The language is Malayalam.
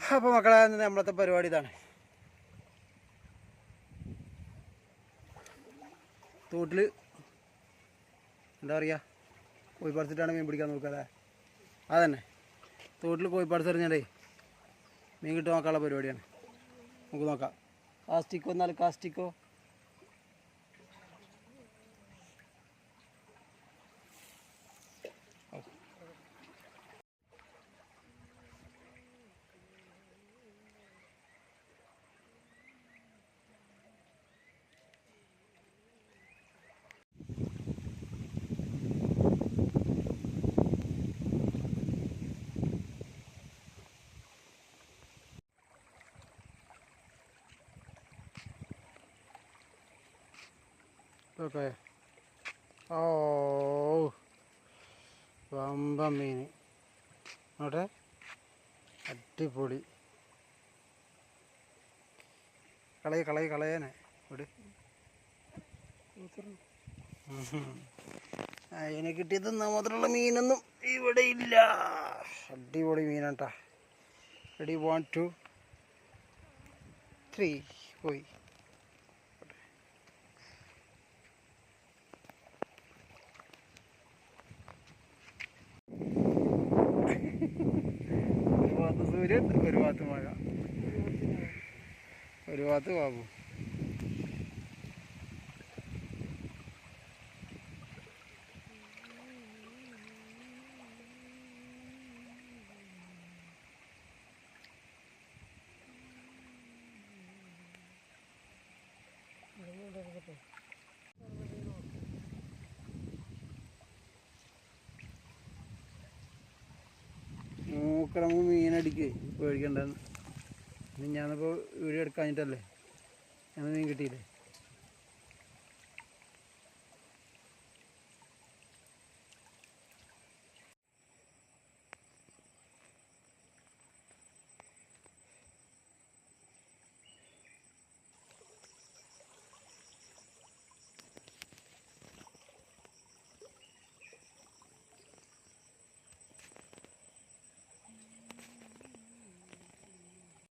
അപ്പോൾ മക്കളെ നമ്മളത്തെ പരിപാടി ഇതാണ്. തോട്ടിൽ എന്താ പറയുക കോഴി പറിച്ചിട്ടാണ് മീൻ പിടിക്കാൻ നോക്കാതെ. അതന്നെ. തോട്ടിൽ കോഴി പറിച്ചെറിഞ്ഞാലേ മീൻ കിട്ടും നോക്കാനുള്ള പരിപാടിയാണ്. നമുക്ക് നോക്കാം. കാസ്റ്റിക്കോ എന്നാലും കാസ്റ്റിക്കോ ഓക്കെ. ഓ വമ്പ മീൻ. നോട്ടെ അടിപൊളി. കളയ കളയ കളയാനെ. ഇവിടെ അതിനെ കിട്ടിയത് മാത്രമുള്ള മീനൊന്നും ഇവിടെ ഇല്ല. അടിപൊളി മീനാട്ടാ. റെഡി വൺ ടു ത്രീ പോയി. സൂര്യൻ ഒരു ഭാഗത്ത് മഴ ഒരു ഭാഗത്ത് ബാബു നോക്കണം മീനടിക്ക് പേടിക്കണ്ടെന്ന്. ഞാനിപ്പോൾ വീഡിയോ എടുക്കാഞ്ഞിട്ടല്ലേ? ഞാൻ മീൻ കിട്ടിയില്ലേ?